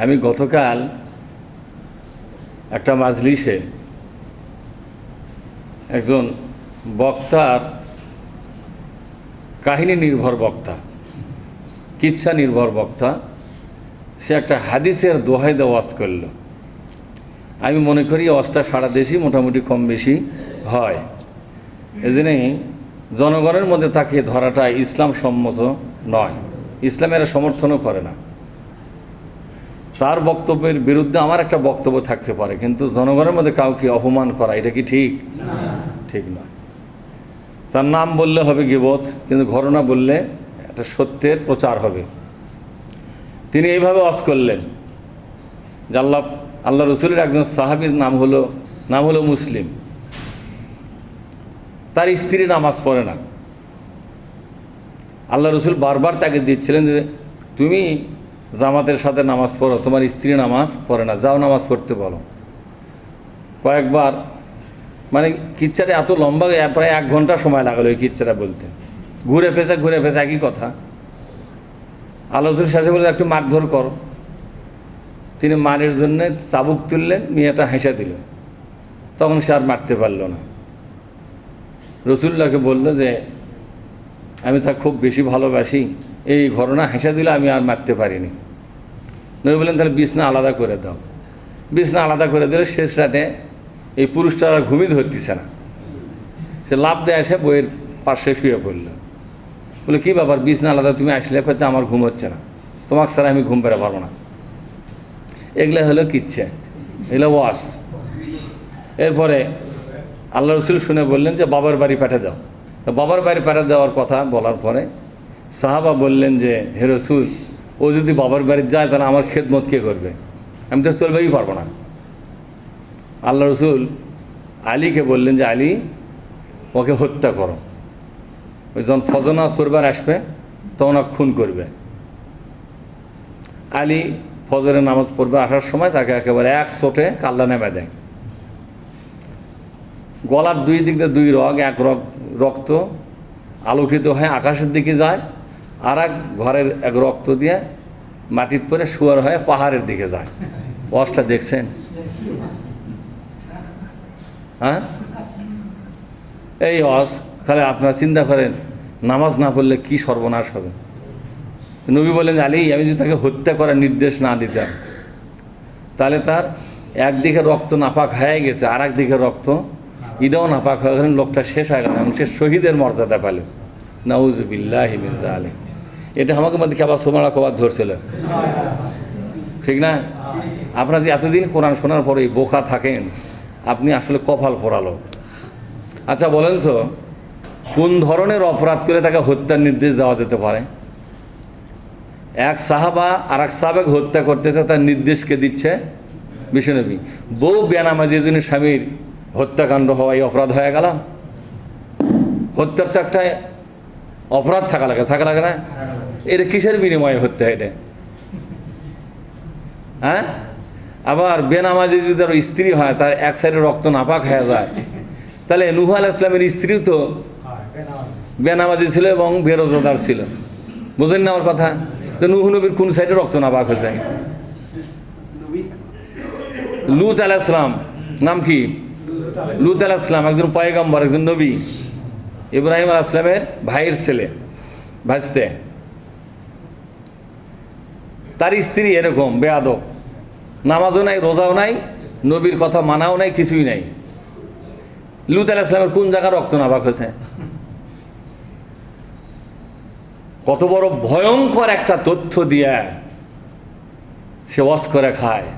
আমি গতকাল একটা মাজলিসে একজন বক্তার কাহিনী নির্ভর বক্তা, কিচ্ছা নির্ভর বক্তা, সে একটা হাদিসের দোহাই দেওয়াজ করল। আমি মনে করি অজটা সারা দেশই মোটামুটি কম বেশি হয়। এজন্যই জনগণের মধ্যে তাকে ধরাটা ইসলাম সম্মত নয়। ইসলামের সমর্থনও করে না। তার বক্তব্যের বিরুদ্ধে আমার একটা বক্তব্য থাকতে পারে, কিন্তু জনগণের মধ্যে কাউকে অপমান করা, এটা কি ঠিক? ঠিক নয় তার নাম বললে হবে গিবত, কিন্তু ঘটনা বললে একটা সত্যের প্রচার হবে। তিনি এইভাবে অস করলেন যে আল্লাহ আল্লাহ রসুলের একজন সাহাবির নাম হলো নাম হলো মুসলিম। তার স্ত্রী নামাজ পড়ে না। আল্লাহ রসুল বারবার তাকে দিচ্ছিলেন যে, তুমি জামাতের সাথে নামাজ পড়ো, তোমার স্ত্রী নামাজ পড়ে না। যাও নামাজ পড়তে বলো। কয়েকবার মানে কিচ্ছাটা এত লম্বা, প্রায় এক ঘণ্টা সময় লাগালো ওই কিচ্ছাটা বলতে। ঘুরে ফেসে ঘুরে ফেসে একই কথা। রসুল শেষে বলে একটু মারধর করো। তিনি মারের জন্যে চাবুক তুললেন, মেয়েটা হেসে দিল। তখন সে আর মারতে পারল না। রসুল্লাহকে বলল যে, আমি তা খুব বেশি ভালোবাসি। এই ঘটনা হেসে দিলে আমি আর মারতে পারিনি। নবী বললেন, তাহলে বিছনা আলাদা করে দাও। বিছনা আলাদা করে দিলে শেষ রাতে এই পুরুষটা আর ঘুমিয়ে ধরতেছে না। সে লাভ দেয় এসে বইয়ের পাশে শুয়ে পড়ল। বলে, কী ব্যাপার, বিছনা আলাদা, তুমি আসলে? করছে আমার ঘুম হচ্ছে না। তোমাকে ছাড়া আমি ঘুম পেরে পারব না। এগুলো হলো কিচ্ছে, এগুলো ওয়াস এরপরে আল্লাহ রসুল শুনে বললেন যে, বাবার বাড়ি পাঠিয়ে দাও। তো বাবার বাড়ি পাঠিয়ে দেওয়ার কথা বলার পরে সাহাবা বললেন যে, হে রসুল, ও যদি বাবার বাড়ি যায়, তাহলে আমার খেদমত কে করবে? আমি তো চলবেই পারব না। আল্লাহ রসুল আলীকে বললেন যে, আলী, ওকে হত্যা করো। ওই যখন ফজনাজ পরিবার আসবে, তখন খুন করবে। আলী ফজরের নামাজ পড়বে আসার সময় তাকে একেবারে এক চোটে কাল্লা নেমে দেয়। গলার দুই দিক দিয়ে দুই রগ, এক রক্ত আলোকিত হয়ে আকাশের দিকে যায়। আর এক ঘরের এক রক্ত দিয়ে মাটির পরে শুয়ার হয়ে পাহাড়ের দিকে যায়। ওয়াজটা দেখছেন? হ্যাঁ? এই অস তাহলে আপনারা চিন্তা করেন, নামাজ না পড়লে কি সর্বনাশ হবে? নবী বলেন, আলী, আমি যদি তাকে হত্যা করার নির্দেশ না দিতাম, তাহলে তার একদিকে রক্ত নাপাক হয়ে গেছে, আর একদিকে রক্ত ইটাও নাপাক হয়ে গেলেন লোকটা শেষ হয়ে গেল সে শহীদের মর্যাদা পেল। নাউজবিল্লাহ মির্জা আলী এটা আমাকে মধ্যে আবার সোমালা কবার ধরছিল? ঠিক না? আপনারা যে এতদিন কোরআন শোনার পরে বোকা থাকেন, আপনি আসলে কপাল পড়ালো। আচ্ছা বলেন তো, কোন ধরনের অপরাধ করে তাকে হত্যার নির্দেশ দেওয়া যেতে পারে? এক সাহাবা আর এক সাহাবাকে হত্যা করতেছে, তার নির্দেশকে দিচ্ছে? বিষ্ণুনবী। বউ বেনামাজি জন্য স্বামীর হত্যাকাণ্ড হওয়াই অপরাধ হয়ে গেল। হত্যার তো একটা অপরাধ থাকা লাগে থাকা লাগে না? এটা কিসের বিনিময়ে হত্যা এটা? হ্যাঁ? আবার বেনামাজি যদি তার স্ত্রী হয়, তার এক সাইডে রক্ত নাপাক হয়ে যায়, তাহলে নুহ আল ইসলামের স্ত্রীও তো বেনামাজি ছিল এবং বেরোজগার ছিল। বুঝেন না আমার কথা? তো নুহ নবীর কোন সাইডে রক্ত নাপাক হয়েছে লুত আলাহ ইসলাম নাম কি? লুত আলাহ ইসলাম একজন পয়গম্বর, একজন নবী। ইব্রাহিম আলাহ ইসলামের ভাইয়ের ছেলে ভাজতে তার স্ত্রী এরকম, বেয়াদব। নামাজও নাই, রোজাও নাই, নবীর কথা মানাও নাই, কিছুই নাই। লুত আল ইসলামের কোন জায়গায় রক্ত নাপাক হয়েছে? কত বড় ভয়ঙ্কর একটা তথ্য দিয়ে সে ওয়াজ করে খায়।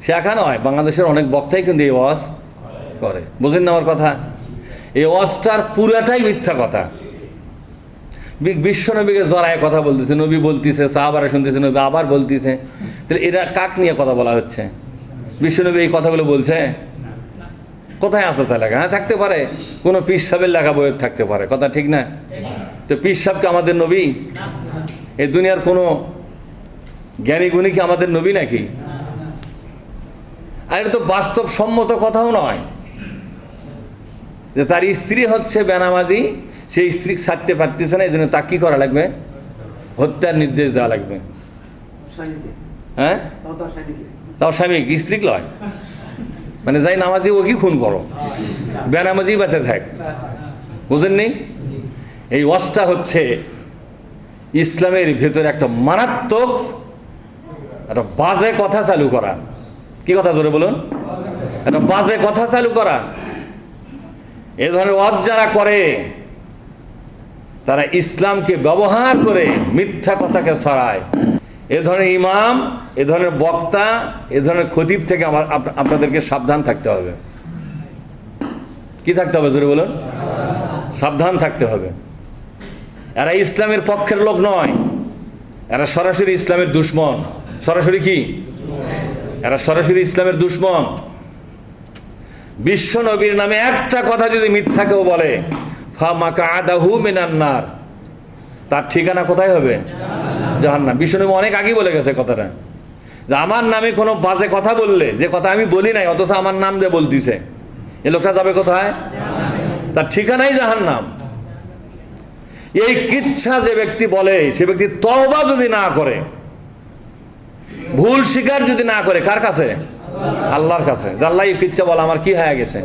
সে একা নয়, বাংলাদেশের অনেক বক্তাই কিন্তু এই ওয়াজ করে। বুঝেন না আমার কথা? এই ওয়াজটার পুরাটাই মিথ্যা কথা। বিশ্ব নবীকে জড়ায় কথা বলতেছে, নবী বলতেছে, সাহাবারা শুনতেছে, নবী আবার বলতেছে। তাহলে এরা কাক নিয়ে কথা বলা হচ্ছে? বিশ্বনবী এই কথাগুলো বলছে? কোথায় আছে তা লেখা হ্যাঁ থাকতে পারে। কোনো পীর সাহেবের লেখা বইয়ের থাকতে পারে। কথা ঠিক না? তো পীর সাহেবকে আমাদের নবী? এই দুনিয়ার কোনো জ্ঞানী গুণী কি আমাদের নবী নাকি? আর এটা তো বাস্তবসম্মত কথাও নয়। যে তার স্ত্রী হচ্ছে বেনামাজি সেই স্ত্রী ছাড়তে পারতেছে না এই জন্য তা কী করা লাগবে? হত্যার নির্দেশ দেওয়া লাগবে। হ্যাঁ? তাও স্বামী স্ত্রী লয়? মানে যাই নামাজি ও কি খুন করো। বেনামাজি বেঁচে থাক। বুঝেন নেই এই ওয়াজটা হচ্ছে ইসলামের ভেতরে একটা মারাত্মক একটা বাজে কথা চালু করা। কি কথা জোরে বলুন? একটা বাজে কথা চালু করা। এ ধরনের ওয়াজ যারা করে, তারা ইসলামকে ব্যবহার করে মিথ্যা কথাকে ছড়ায়। এ ধরনের ইমাম, এ ধরনের বক্তা, এ ধরনের খতিব থেকে আমার আপনাদেরকে সাবধান থাকতে হবে। কি থাকতে হবে জোরে বলুন? সাবধান থাকতে হবে। এরা ইসলামের পক্ষের লোক নয়। এরা সরাসরি ইসলামের দুশ্মন। সরাসরি কি? এরা সরাসরি ইসলামের দুশ্মন। বিশ্ব নবীর নামে একটা কথা যদি মিথ্যা কেউ বলে তার ঠিকানা কোথায় হবে? জাহান্নাম। বিষ্ণু অনেক আগেই বলে গেছে কথাটা। যে আমার নামে কোনো বাজে কথা বললে, যে কথা আমি বলি নাই, অথচ আমার নাম দিয়ে বলতিছে, এ লোকটা যাবে কোথায়? তার ঠিকানাই জাহান্নাম। এই কিচ্ছা যে ব্যক্তি বলে, সে ব্যক্তি তওবা যদি না করে, ভুল স্বীকার যদি না করে, কার কাছে? আল্লাহর কাছে। যে আল্লাহ এই কিচ্ছা বলা, আমার কি হয়ে গেছে?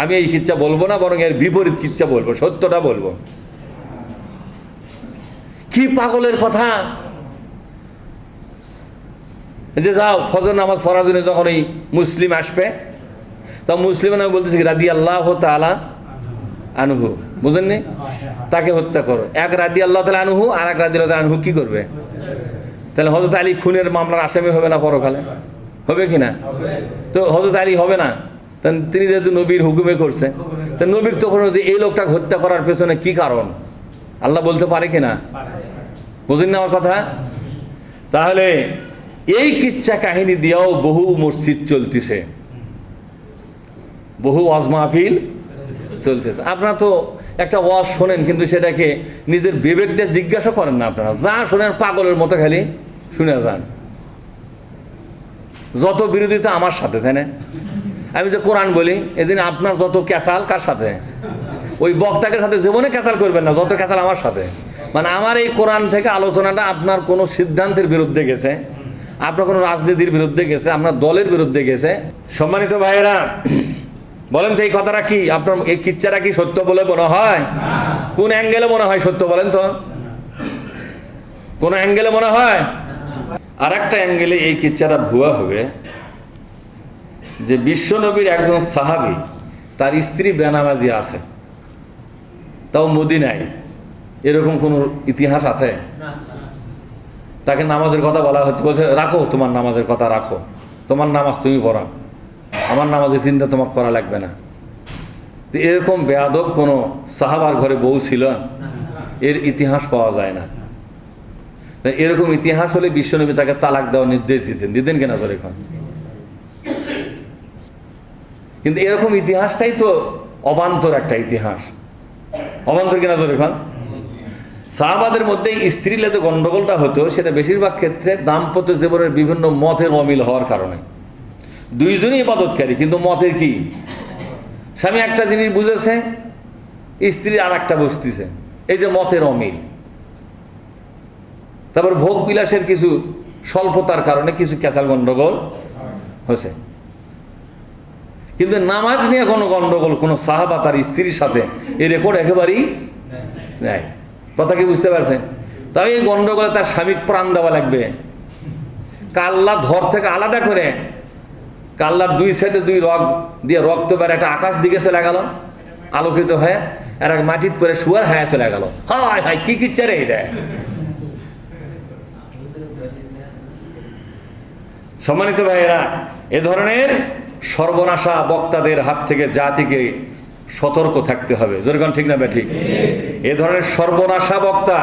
আমি এই কিচ্ছা বলব না, বরং এর বিপরীত কিচ্ছা বলব, সত্যটা বলব। কি পাগলের কথা? যে যাও, ফজর নামাজ পড়ার জন্য যখন এই মুসলিম আসবে, তখন মুসলিম নামে বলতেছি রাদি আল্লাহ তালা আনুহু। বুঝেননি? তাকে হত্যা করো। এক রাদি আল্লাহ তালা আনুহু আর এক রাদি আল্লাহ আনহু কি করবে? তাহলে হজরত আলী খুনের মামলার আসামি হবে না পরকালে? হবে কি না? তো হজরত আলী হবে না? তিনি যেহেতু নবীর হুকুমে করছে, তা নবীর তখন এই লোকটাকে হত্যা করার পেছনে কি কারণ? আল্লাহ বলতে পারে কি না? বুঝেন না আমার কথা? তাহলে এই কিচ্ছা কাহিনী দিয়েও বহু মসজিদ চলতেছে। বহু ওয়াজ মাহফিল চলতেছে। আপনারা তো একটা ওয়াজ শোনেন, কিন্তু সেটাকে নিজের বিবেক দিয়ে জিজ্ঞাসা করেন না আপনারা। যা শোনেন পাগলের মতো খালি শুনে যান। যত বিরোধিতা আমার সাথে, তাই না? আমি যে কোরআন বলি এদিন আপনার যত ক্যাসাল, কার সাথে? ওই বক্তাকের সাথে জীবনে ক্যাসাল করবেন না, যত ক্যাসাল আমার সাথে। মানে আমার এই কোরআন থেকে আলোচনাটা আপনার কোনো সিদ্ধান্তের বিরুদ্ধে গেছে, আপনার কোনো রাজনীতির বিরুদ্ধে গেছে, আপনার দলের বিরুদ্ধে গেছে। সম্মানিত ভাইয়েরা, বলেন তো এই কথাটা কি? আপনার এই কিচ্ছাটা কি সত্য বলে মনে হয়? কোন অ্যাঙ্গেলে মনে হয় সত্য বলেন তো? কোন অ্যাঙ্গেলে মনে হয়? আর একটা অ্যাঙ্গেলে এই কিচ্ছাটা ভুয়া হবে যে বিশ্বনবীর একজন সাহাবি তার স্ত্রী বেনামাজি আছে। তাও মদিনায়। এরকম কোনো ইতিহাস আছে? তাকে নামাজের কথা বলা হচ্ছে। বলছে রাখো তোমার নামাজের কথা রাখো। তোমার নামাজ তুমি পড়া। আমার নামাজের চিন্তা তোমার করা লাগবে না। তো এরকম বেয়াদব কোনো সাহাবার ঘরে বউ ছিল? এর ইতিহাস পাওয়া যায় না। এরকম ইতিহাস হলে বিশ্বনবী তাকে তালাক দেওয়ার নির্দেশ দিতেন। দিতেন কেনা স্যার এখন? কিন্তু এরকম ইতিহাসটাই তো অবান্তর একটা ইতিহাস। অবান্তর কিনা স্যার এখন? সাহাবাদের মধ্যে স্ত্রীলে যে গণ্ডগোলটা হতো, সেটা বেশিরভাগ ক্ষেত্রে দাম্পত্য জীবনের বিভিন্ন মতের অমিল হওয়ার কারণে। দুইজনই ইবাদতকারী, কিন্তু মতের কি? স্বামী একটা জিনিস বুঝেছে, স্ত্রী আর একটা বুঝতেছে। এই যে মতের অমিল। তারপর ভোগ বিলাসের কিছু স্বল্পতার কারণে কিছু ক্যাচাল গণ্ডগোল হয়েছে। কিন্তু নামাজ নিয়ে কোনো গণ্ডগোল কোনো সাহাবা তার স্ত্রীর সাথে এই রেকর্ড একেবারেই নেয় কথা কি বুঝতে পারছেন? তাই এই গণ্ডগোলে তার স্বামীর প্রাণ দেওয়া লাগবে। কাল্লা ধর থেকে আলাদা করে কাল্লার দুই সাইডে দুই রক দিয়ে রক্ত বের একটা আকাশ দিকে চলে গেল, আলোকিত হয়ে, আর এক মাটির পরে শুয়ার হায়া চলে গেল। হায় হায়, কি কিচ্ছে রে এটা? সম্মানিত ভাইয়েরা, এ ধরনের সর্বনাশা বক্তাদের হাত থেকে জাতিকে সতর্ক থাকতে হবে। যেরকম ঠিক না ঠিক এ ধরনের সর্বনাশা বক্তা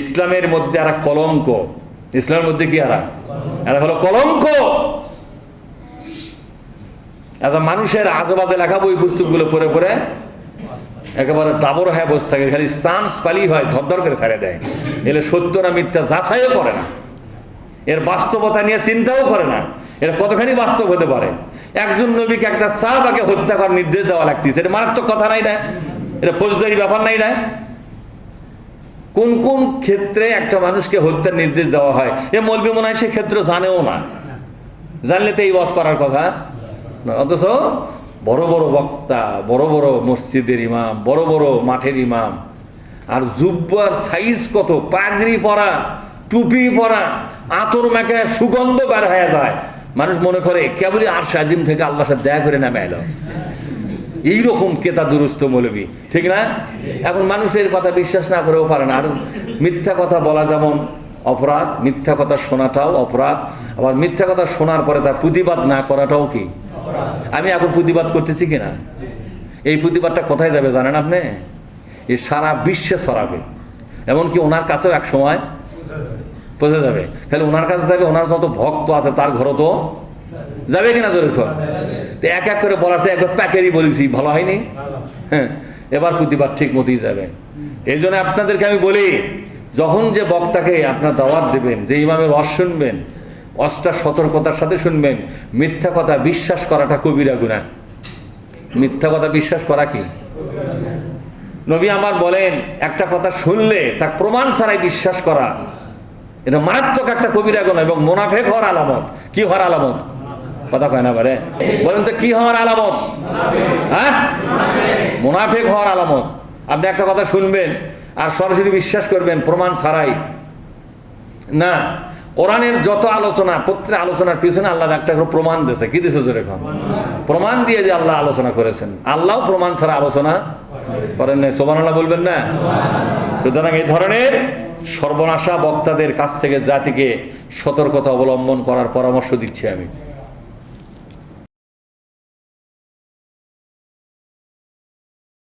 ইসলামের মধ্যে এরা কলঙ্ক। ইসলামের মধ্যে কি এরা এরা হলো কলঙ্ক। আচ্ছা মানুষের আজেবাজে লেখা বই পুস্তকগুলো পড়ে পড়ে একেবারে টাবর হয়ে বসে থাকে, খালি চান্স পালি হয়, ধরধর করে ছেড়ে দেয়। এলে সত্য না মিথ্যা যাচাইও করে না। এর বাস্তবতা নিয়ে চিন্তাও করে না। এর কতখানি বাস্তব হতে পারে? একজন নবীকে একটা সাহাবাকে হত্যা করার নির্দেশ দেওয়া লাগতেছে। এটা মারাত্মক কথা নাই না এটা? ফৌজদারি ব্যাপার নাই না কোন কোন ক্ষেত্রে একটা মানুষকে হত্যার নির্দেশ দেওয়া হয়? এ মলবি মনে হয় সে ক্ষেত্র জানেও না। জানলে তো এই ওয়াজ করার কথা। অথচ বড় বড় বক্তা, বড় বড় মসজিদের ইমাম, বড় বড় মাঠের ইমাম, আর জুব্বার সাইজ কত? পাগড়ি পরা, টুপি পরা আতর মেখে সুগন্ধ বের হয়ে যায়। মানুষ মনে করে কেবলই আর সাজিম থেকে আল্লাহর সাথে দেখা করে নামে এলো? এইরকম কেতা দুরুস্ত মৌলবী, ঠিক না? এখন মানুষের কথা বিশ্বাস না করেও পারে না। আর মিথ্যা কথা বলা যেমন অপরাধ, মিথ্যা কথা শোনাটাও অপরাধ। আবার মিথ্যা কথা শোনার পরে তার প্রতিবাদ না করাটাও কি? আমি এখন প্রতিবাদ করতেছি কিনা? এই প্রতিবাদটা কোথায় যাবে জানেন আপনি? এ সারা বিশ্বে ছড়াবে। এমনকি ওনার কাছেও এক সময় পৌঁছে যাবে। খালি ওনার কাছে যাবে, ওনার যত ভক্ত আছে, তার ঘরও তো যাবে কিনা জোরে খর তো এক এক করে বলার একবার প্যাকেরই বলেছি, ভালো হয়নি? হ্যাঁ এবার প্রতিবার ঠিক মতোই যাবে। এই জন্য আপনাদেরকে আমি বলি, যখন যে বক্তাকে আপনার দাওয়াত দেবেন, যে ইমামের রস শুনবেন অষ্টা সতর্কতার সাথে শুনবেন, মিথ্যা কথা বিশ্বাস করাটা কবিরা গুণা মিথ্যা কথা বিশ্বাস করা কি? নবী আমার বলেন, একটা কথা শুনলে তা প্রমাণ ছাড়াই বিশ্বাস করা। এটা মারাত্মক একটা কবিরা গুণ এবং মোনাফেক হওয়ার আলামত। কি হওয়ার আলামত? কথা কয় না পারে বলেন তো কি হওয়ার আলামত? হ্যাঁ? মোনাফেক হওয়ার আলামত। আপনি একটা কথা শুনবেন আর সরাসরি বিশ্বাস করবেন, প্রমাণ ছাড়াই। না, কোরআনের যত আলোচনা প্রত্যেক আলোচনার পিছনে আল্লাহ একটা করে প্রমাণ দিয়েছে। কি দিয়েছে জোরে এখন প্রমাণ দিয়ে যে আল্লাহ আলোচনা করেছেন। আল্লাহ প্রমাণ ছাড়া আলোচনা করেন নাই। সোমান আল্লাহ বলবেন না? সুতরাং এই ধরনের সর্বনাশা বক্তাদের কাছ থেকে জাতিকে সতর্কতা অবলম্বন করার পরামর্শ দিচ্ছি আমি।